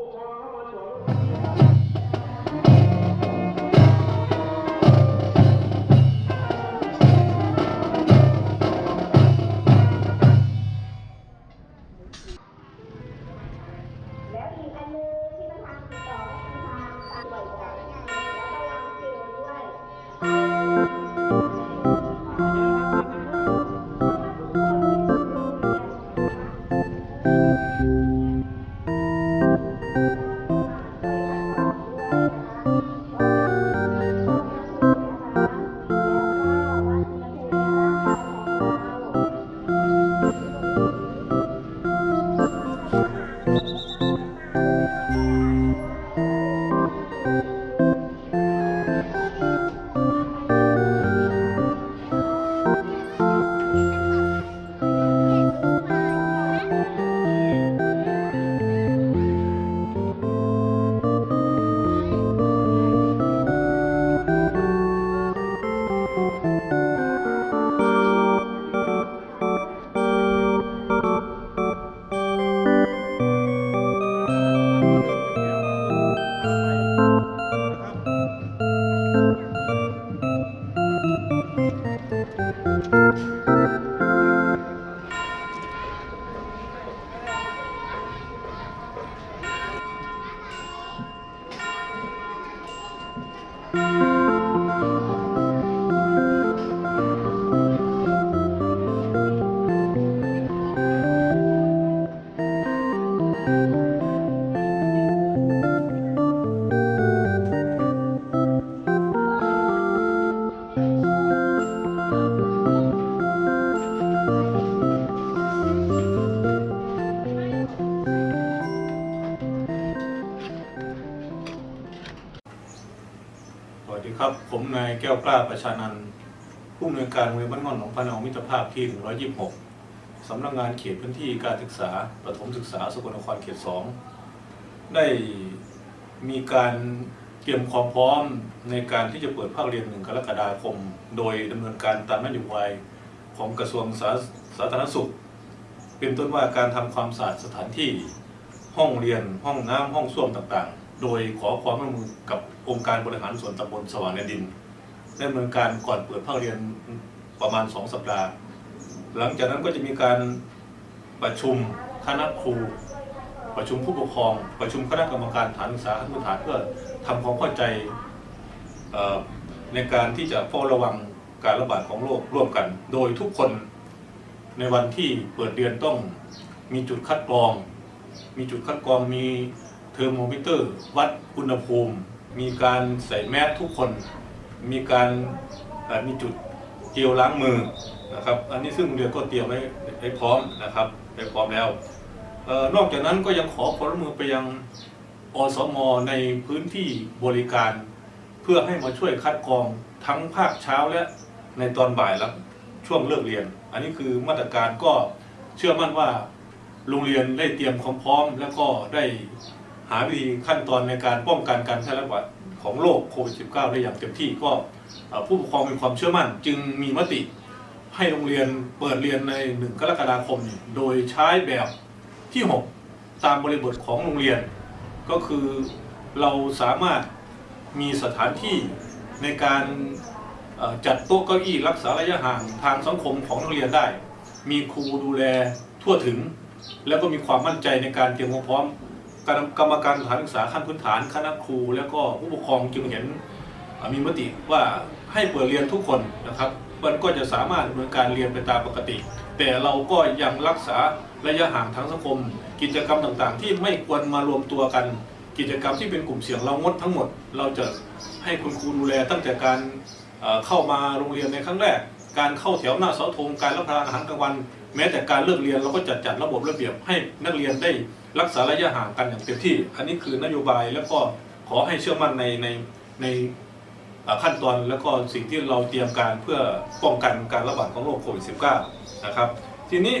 people talking about ส ก้วกล้าประชานันท์ผู้อำนวยการเรียนบ้านง่อนหนองพะเนามิตรภาพที่ 126สำนักงานเขตพื้นที่การศึกษาประถมศึกษาสกลนครเขต 2 ได้มีการเตรียมความพร้อมในการที่จะเปิดภาคเรียนหนึ่งกรกฎาคม โดยดำเนินการตามนโยบายของกระทรวงสาสาธารณสุข เป็นต้นว่าการทำความสะอาดสถานที่ห้องเรียนห้องน้ำห้องส้วมต่างๆ โดยขอความร่วมมือกับองค์การบริหารส่วนตำบลสว่างแดนดิน ด้ดำเนินการก่อนเปิดภาคเรียนประมาณ 2 สัปดาห์ หลังจากนั้นก็จะมีการประชุมคณะครู ประชุมผู้ปกครอง ประชุมคณะกรรมการฐานศึกษาขั้นพื้นฐานเพื่อทำความเข้าใจในการที่จะเฝ้าระวังการระบาดของโรคร่วมกัน โดยทุกคนในวันที่เปิดเรียนต้องมีจุดคัดกรอง มีจุดคัดกรองมีเทอร์โมมิเตอร์ วัดอุณหภูมิ มีการใส่แมสทุกคน มีการมีจุดเจลล้างมือนะครับ อันนี้ซึ่งโรงเรียนก็เตรียมไว้ไว้พร้อมนะครับไว้พร้อมแล้วออนอกจากนั้นก็ยังขอความร่วมมือไปยังอสมในพื้นที่บริการ เพื่อให้มาช่วยคัดกรองทั้งภาคเช้าและในตอนบ่ายและช่วงเลิกเรียน อันนี้คือมาตรการก็เชื่อมั่นว่าโรงเรียนได้เตรียมความพร้อม แล้วก็ได้หาวิธีขั้นตอนในการป้องกันการแพร่ระบาด ของโรคโควิด -19 ได้อย่างเต็มที่ก็ผู้ปกครองมีความเชื่อมั่น จึงมีมติให้โรงเรียนเปิดเรียนใน 1 กรกฎาคม โดยใช้แบบที่ 6 ตามบริบทของโรงเรียน ก็คือเราสามารถมีสถานที่ในการจัดโต๊ะเก้าอี้รักษาระยะห่างทางสังคมของนักเรียนได้ มีครูดูแลทั่วถึง แล้วก็มีความมั่นใจในการเตรียมความพร้อม การกรรมการสถานศึกษาขั้นพื้นฐานคณะครู แล้วก็ผู้ปกครองจึงเห็นมีมติว่าให้เปิดเรียนทุกคนนะครับ มันก็จะสามารถดำเนินการเรียนไปตามปกติ แต่เราก็ยังรักษาระยะห่างทางสังคม กิจกรรมต่างๆ ที่ไม่ควรมารวมตัวกัน กิจกรรมที่เป็นกลุ่มเสี่ยงเรางดทั้งหมด เราจะให้คุณครูดูแลตั้งแต่การเอ่อเข้ามาโรงเรียนในครั้งแรก การเข้าแถวหน้าเสาธงการรับประทานอาหารกลางวัน แม้แต่การเลิกเรียนเราก็จัดจัดระบบระเบียบให้นักเรียนได้รักษาระยะห่างกันอย่างเต็มที่ อันนี้คือนโยบายแล้วก็ขอให้เชื่อมั่นในในในขั้นตอนแล้วก็สิ่งที่เราเตรียมการเพื่อป้องกันการระบาดของโรคโควิด -19 นะครับ ทีนี้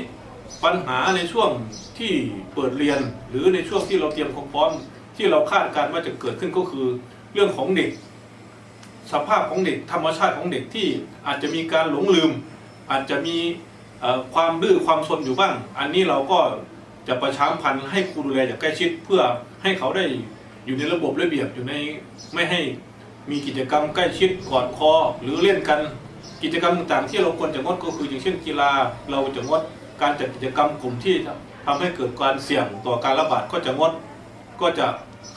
ปัญหาในช่วงที่เปิดเรียนหรือในช่วงที่เราเตรียมความพร้อมที่เราคาดการณ์ว่าจะเกิดขึ้นก็คือเรื่องของเด็ก สภาพของเด็กธรรมชาติของเด็กที่อาจจะมีการหลงลืม อาจจะมี ความดื้อความซนอยู่บ้าง อันนี้เราก็จะประชามพันธ์ให้ครูดูแลอย่างใกล้ชิดเพื่อให้เขาได้อยู่ในระบบระเบียบอยู่ในไม่ให้มีกิจกรรมใกล้ชิดกอดคอหรือเล่นกันกิจกรรมต่างๆที่เราควรจะงดก็คืออย่างเช่นกีฬา เราจะงดการจัดกิจกรรมกลุ่มที่ทำให้เกิดการเสี่ยงต่อการระบาดก็จะงดก็จะ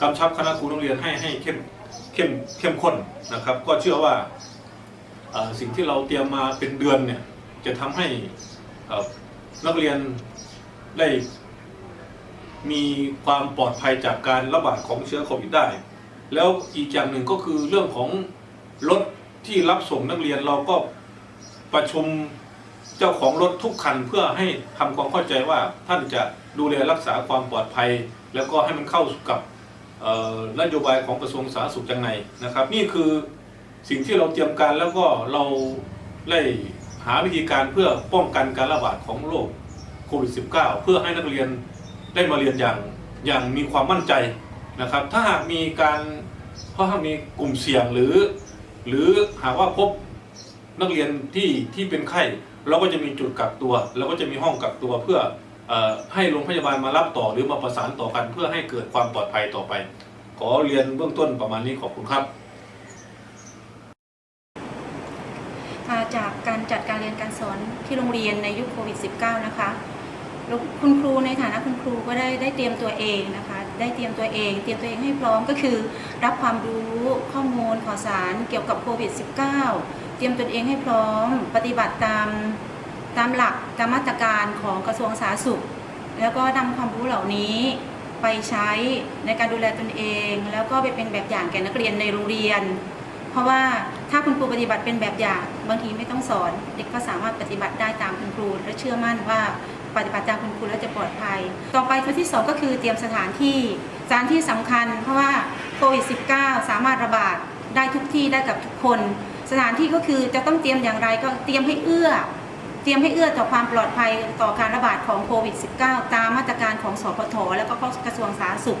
กำชับคณะครูโรงเรียนให้ให้เข้มเข้มเข้มข้นนะครับ ก็เชื่อว่าสิ่งที่เราเตรียมมาเป็นเดือนเนี่ยจะทำให้ นักเรียนได้มีความปลอดภัยจากการระบาดของเชื้อโควิดได้ แล้วอีกอย่างหนึ่งก็คือเรื่องของรถที่รับส่งนักเรียนเราก็ประชุมเจ้าของรถทุกคันเพื่อให้ทำความเข้าใจว่าท่านจะดูแลรักษาความปลอดภัย แล้วก็ให้มันเข้ากับนโยบายของกระทรวงสาธารณสุขยังไงนะครับ นี่คือสิ่งที่เราเตรียมการแล้วก็เราได้ หาวิธีการเพื่อป้องกันการระบาดของโรคโควิด -19 เพื่อให้นักเรียนได้มาเรียนอย่างอย่างมีความมั่นใจนะครับ ถ้าหากมีการเพราะถ้ามีกลุ่มเสี่ยงหรือ หรือหากว่าพบนักเรียนที่ที่เป็นไข้เราก็จะมีจุดกักตัวแล้วก็จะมีห้องกักตัวเพื่ออให้โรงพยาบาลมารับต่อหรือมาประสานต่อกันเพื่อให้เกิดความปลอดภัยต่อไป ขอเรียนเบื้องต้นประมาณนี้ขอบคุณครับ อ่า จากการจัดการเรียนการสอนที่โรงเรียนในยุคโควิด -19 นะคะแล้วคุณครูในฐานะคุณครูก็ได้ได้เตรียมตัวเองนะคะ ได้เตรียมตัวเอง เตรียมตัวเองให้พร้อมก็คือรับความรู้ข้อมูลข่าวสารเกี่ยวกับโควิด -19 เตรียมตัวเองให้พร้อม ปฏิบัติตามตามหลักตามมาตรการของกระทรวงสาธารณสุข แล้วก็นำความรู้เหล่านี้ไปใช้ในการดูแลตนเอง แล้วก็ไปเป็นแบบอย่างแก่นักเรียนในโรงเรียน เพราะว่าถ้าคุณครูปฏิบัติเป็นแบบอย่าง บางทีไม่ต้องสอน เด็กก็สามารถปฏิบัติได้ตามคุณครู และเชื่อมั่นว่าปฏิบัติตามคุณครูแล้วจะปลอดภัย ต่อไปข้อที่สองก็คือเตรียมสถานที่สถานที่สำคัญ เพราะว่าโควิด -19 สามารถระบาดได้ทุกที่ได้กับทุกคน สถานที่ก็คือจะต้องเตรียมอย่างไรก็เตรียมให้เอื้อ เตรียมให้เอื้อต่อความปลอดภัยต่อการระบาดของโควิด -19 ตามมาตรการของสพทแล้วก็กระทรวงสาธารณสุข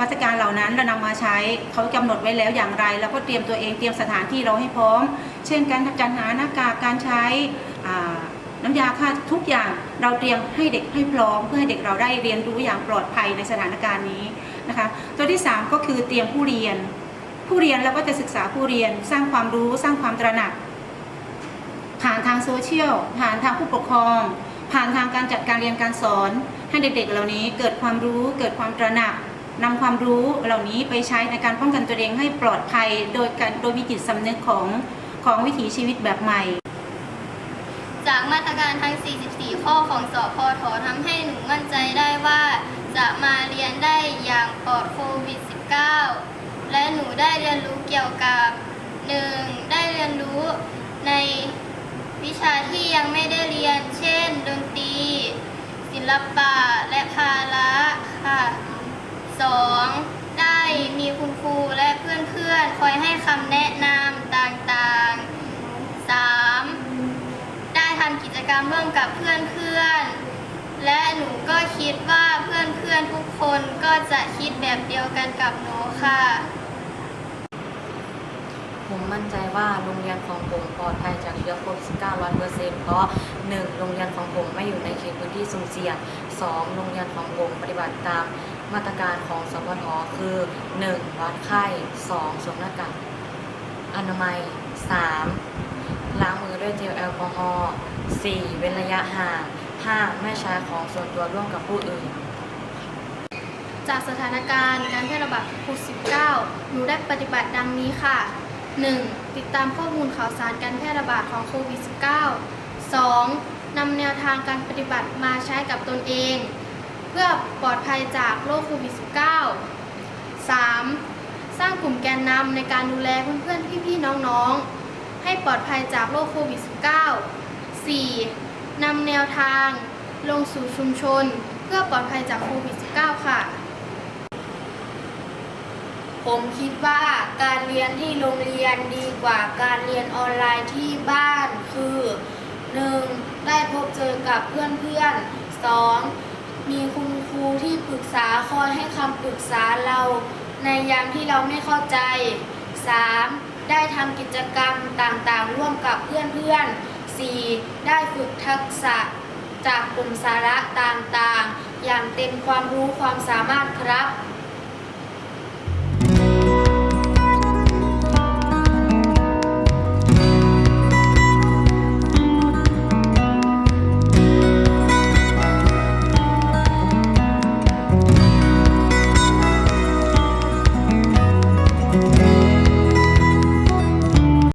มาตการเหล่านั้นเรานำมาใช้เขากำหนดไว้แล้วอย่างไรแล้วก็เตรียมตัวเองเตรียมสถานที่เราให้พร้อม เช่นการจัดหาหน้ากากการใช้น้ำยาฆ่าทุกอย่างเราเตรียมให้เด็กให้พร้อม เพื่อให้เด็กเราได้เรียนรู้อย่างปลอดภัยในสถานการณ์นี้นะคะตัวที่ 3 ก็คือเตรียมผู้เรียน ผู้เรียนเราก็จะศึกษาผู้เรียนสร้างความรู้สร้างความตระหนัก ผ่านทางโซเชียลผ่านทางผู้ปกครอง ผ่านทางการจัดการเรียนการสอน ให้เด็กๆ เหล่านี้เกิดความรู้เกิดความตระหนัก นำความรู้เหล่านี้ไปใช้ในการป้องกันตัวเองให้ปลอดภัย โดยการโดยมีจิตสำนึกของของวิถีชีวิตแบบใหม่ จากมาตรการทั้ง 44 ข้อของสพททำให้หนูมั่นใจได้ว่า จะมาเรียนได้อย่างปลอดโควิด -19 และหนูได้เรียนรู้เกี่ยวกับ 1. ได้เรียนรู้ในวิชาที่ยังไม่ได้เรียน เช่น ดนตรี ศิลปะ และภาระค่ะ 2. ได้มีคุณครูและเพื่อนๆ คอยให้คำแนะนำต่างๆ 3. ได้ทำกิจกรรมร่วมกับเพื่อนๆ และหนูก็คิดว่าเพื่อนๆ ทุกคนก็จะคิดแบบเดียวกันกับหนูค่ะ ผมมั่นใจว่าโรงเรียนของผมปลอดภัยจากเชื้อโควิด -19 ร้อยเปอร์เซ็นต์เพราะ 1. โรงเรียนของผมไม่อยู่ในเขตพื้นที่สุ่มเสี่ยง 2. โรงเรียนของผมปฏิบัติตาม มาตรการของสพทคือ 1. วัดไข้ 2. สวมหน้ากากอนามัย 3. ล้างมือด้วยเจลแอลกอฮอล์ 4. เว้นระยะห่าง 5. ไม่ใช้ของส่วนตัวร่วมกับผู้อื่น จากสถานการณ์การแพร่ระบาดโควิด -19 หนูได้ปฏิบัติดังนี้ค่ะ 1. ติดตามข้อมูลข่าวสารการแพร่ระบาดของโควิด -19 2. นำแนวทางการปฏิบัติมาใช้กับตนเอง เพื่อปลอดภัยจากโรคโควิด -19 3. สร้างกลุ่มแกนนำในการดูแลเพื่อนๆ พี่ๆ น้องๆ ให้ปลอดภัยจากโรคโควิด -19 4. นำแนวทางลงสู่ชุมชน เพื่อปลอดภัยจากโควิด -19 ค่ะ ผมคิดว่าการเรียนที่โรงเรียนดีกว่าการเรียนออนไลน์ที่บ้านคือ 1. ได้พบเจอกับเพื่อนๆ 2. มีคุณครูที่ปรึกษาคอยให้คำปรึกษาเรา ในยามที่เราไม่เข้าใจ 3. ได้ทำกิจกรรมต่างๆ ร่วมกับเพื่อนๆ 4. ได้ฝึกทักษะจากกลุ่มสาระต่างๆ อย่างเต็มความรู้ความสามารถครับ